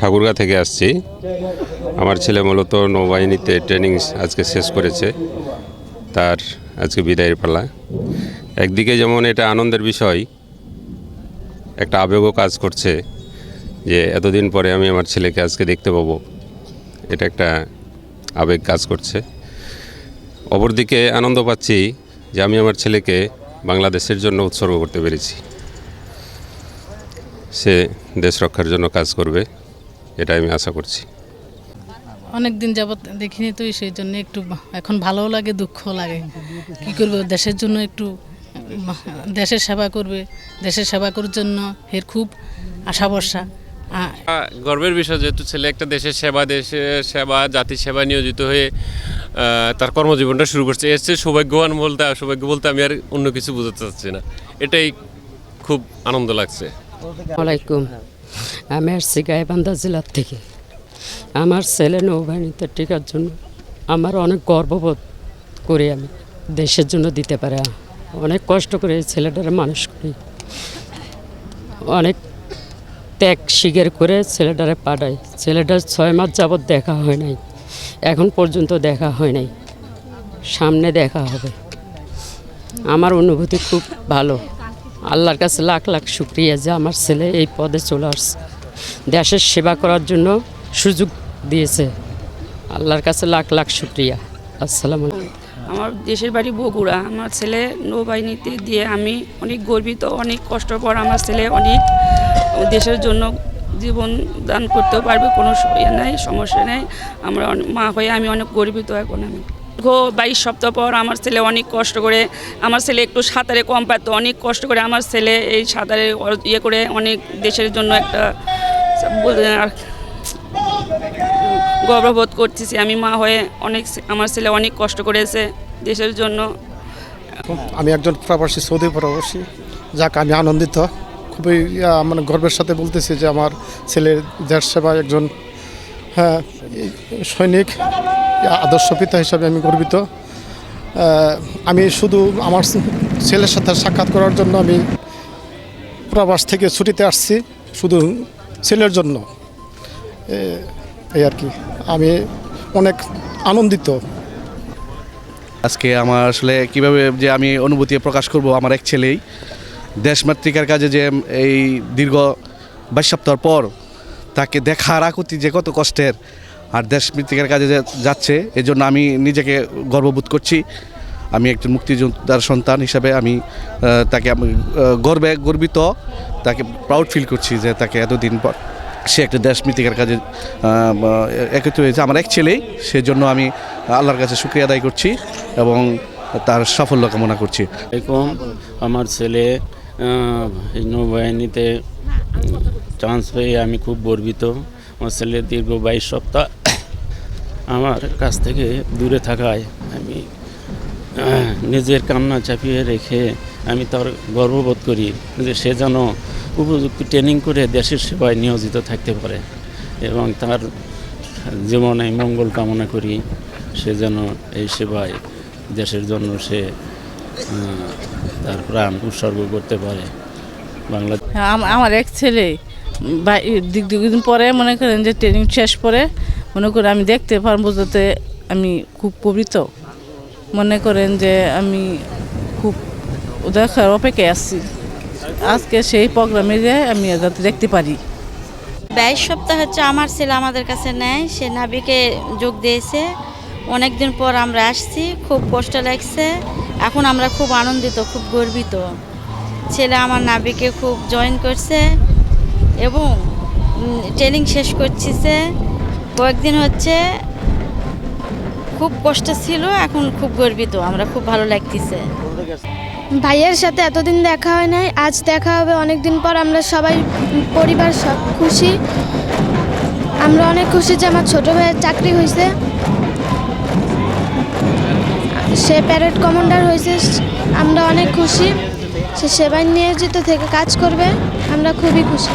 ঠাকুরগা থেকে আসছি। আমার ছেলে মূলত নৌবাহিনীতে ট্রেনিং আজকে শেষ করেছে। তার আজকে বিদায়ের পালা। একদিকে যেমন এটা আনন্দের বিষয়, একটা আবেগও কাজ করছে যে এতদিন পরে আমি আমার ছেলেকে আজকে দেখতে পাবো। এটা একটা আবেগ কাজ করছে। অপরদিকে আনন্দ পাচ্ছি যে আমি আমার ছেলেকে বাংলাদেশের জন্য উৎসর্গ করতে পেরেছি। সে দেশ রক্ষার জন্য কাজ করবে। এটা আমি আশা করছি। অনেক দিন যাবৎ দেখিনি তো সেই জন্য একটু এখন ভালোও লাগে দুঃখও লাগে। কি করবে দেশের জন্য একটু দেশের সেবা করবে দেশের সেবা করার জন্য এর খুব আশা ভরসা। গর্বের বিষয় যেহেতু ছেলে একটা দেশের সেবা দেশের সেবা জাতির সেবা নিয়োজিত হয়ে তার কর্মজীবনটা শুরু করছে। এর চেয়ে সৌভাগ্যবান বলতে সৌভাগ্য বলতে আমি আর অন্য কিছু বোঝাতে চাচ্ছি না। এটাই খুব আনন্দ লাগছে। আলাইকুম। আমি আসছি গাইবান্ধা জেলার থেকে। আমার ছেলে নৌবাহিনীতে টিকার জন্য আমার অনেক গর্ববোধ করি আমি। দেশের জন্য দিতে পারে। অনেক কষ্ট করে ছেলেটার মানুষ করি। অনেক ত্যাগ স্বীকার করে ছেলেটারে পাঠাই। ছেলেটার ছয় মাস যাবৎ দেখা হয় নাই। এখন পর্যন্ত দেখা হয় নাই। সামনে দেখা হবে। আমার অনুভূতি খুব ভালো। আল্লাহর কাছে লাখ লাখ শুক্রিয়া যে আমার ছেলে এই পদে চলে আসছে। দেশের সেবা করার জন্য সুযোগ দিয়েছে। আল্লাহর কাছে লাখ লাখ শুক্রিয়া। আসসালামু আমার দেশের বাড়ি বগুড়া। আমার ছেলে নৌবাহিনীতে দিয়ে আমি অনেক গর্বিত, অনেক কষ্ট পর আমার ছেলে অনেক দেশের জন্য জীবন দান করতেও পারবে, কোনো নাই, সমস্যা নেই। আমরা মা হয়ে আমি অনেক গর্বিত এখন আমি। দীর্ঘ বাইশ সপ্তাহ পর আমার ছেলে অনেক কষ্ট করে, আমার ছেলে একটু সাঁতারে কম পারতো, অনেক কষ্ট করে আমার ছেলে এই সাঁতারে ইয়ে করে অনেক দেশের জন্য একটা গর্ববোধ করতেছি। আমি মা হয়ে অনেক আমার ছেলে অনেক কষ্ট করেছে দেশের জন্য। আমি একজন প্রবাসী, সৌদি প্রবাসী। যাক, আমি আনন্দিত। খুবই মানে গর্বের সাথে বলতেছি যে আমার ছেলের দেশ সেবায় একজন হ্যাঁ সৈনিক, আদর্শ পিতা হিসাবে আমি গর্বিত। আমি শুধু আমার ছেলের সাথে সাক্ষাৎ করার জন্য আমি প্রবাস থেকে ছুটিতে আসছি, শুধু ছেলের জন্য। এই আর কি। আমি অনেক আনন্দিত। আজকে আমার আসলে কীভাবে যে আমি অনুভূতি প্রকাশ করব আমার এক ছেলেই দেশমাতৃকার কাজে যে এই দীর্ঘ বাইশ সপ্তাহ পর তাকে দেখার আকুতি যে কত কষ্টের আর দেশমৃত্তিকার কাজে যাচ্ছে, এজন্য আমি নিজেকে গর্ববোধ করছি। আমি একজন মুক্তিযোদ্ধার সন্তান হিসাবে আমি তাকে আমি গর্বে গর্বিত, তাকে প্রাউড ফিল করছি যে তাকে এতদিন পর সে একটা দেশ দেশমৃত্তিকার কাজে একত্রিত হয়েছে। আমার এক ছেলেই, সেজন্য আমি আল্লাহর কাছে শুক্রিয়া আদায় করছি এবং তার সাফল্য কামনা করছি। এরকম আমার ছেলে নৌবাহিনীতে চান্স পেয়ে আমি খুব গর্বিত। আমার ছেলে দীর্ঘ বাইশ সপ্তাহ আমার কাছ থেকে দূরে থাকায় আমি নিজের কান্না চাপিয়ে রেখে আমি তার গর্ববোধ করি যে সে যেন উপযুক্ত ট্রেনিং করে দেশের সেবায় নিয়োজিত থাকতে পারে এবং তার জীবনে মঙ্গল কামনা করি সে যেন এই সেবায় দেশের জন্য সে তার প্রাণ উৎসর্গ করতে পারে। বাংলা আমার এক ছেলে বা দিক পরে মনে করেন যে ট্রেনিং শেষ পরে মনে করেন আমি দেখতে পারব যাতে আমি খুব পবিত্র। মনে করেন যে আমি খুব দেখার অপেক্ষায় আসছি আজকে সেই প্রোগ্রামে যে আমি যাতে দেখতে পারি। বাইশ সপ্তাহ হচ্ছে আমার ছেলে আমাদের কাছে নেয়, সে নাবিকে যোগ দিয়েছে। অনেক দিন পর আমরা আসছি, খুব কষ্ট লাগছে। এখন আমরা খুব আনন্দিত, খুব গর্বিত। ছেলে আমার নাবিকে খুব জয়েন করছে। এবং ট্রেনিং শেষ করছিছে কয়েকদিন হচ্ছে খুব কষ্ট ছিল, এখন খুব গর্বিত, আমরা খুব ভালো লাগতেছে। ভাইয়ের সাথে এতদিন দেখা হয় নাই, আজ দেখা হবে অনেক দিন পর আমরা সবাই, পরিবার সব খুশি। আমরা অনেক খুশি যে আমার ছোট ভাইয়ের চাকরি হয়েছে। সে প্যারেড কমান্ডার হয়েছে, আমরা অনেক খুশি। সে সেবায় নিয়োজিত থেকে কাজ করবে, আমরা খুবই খুশি।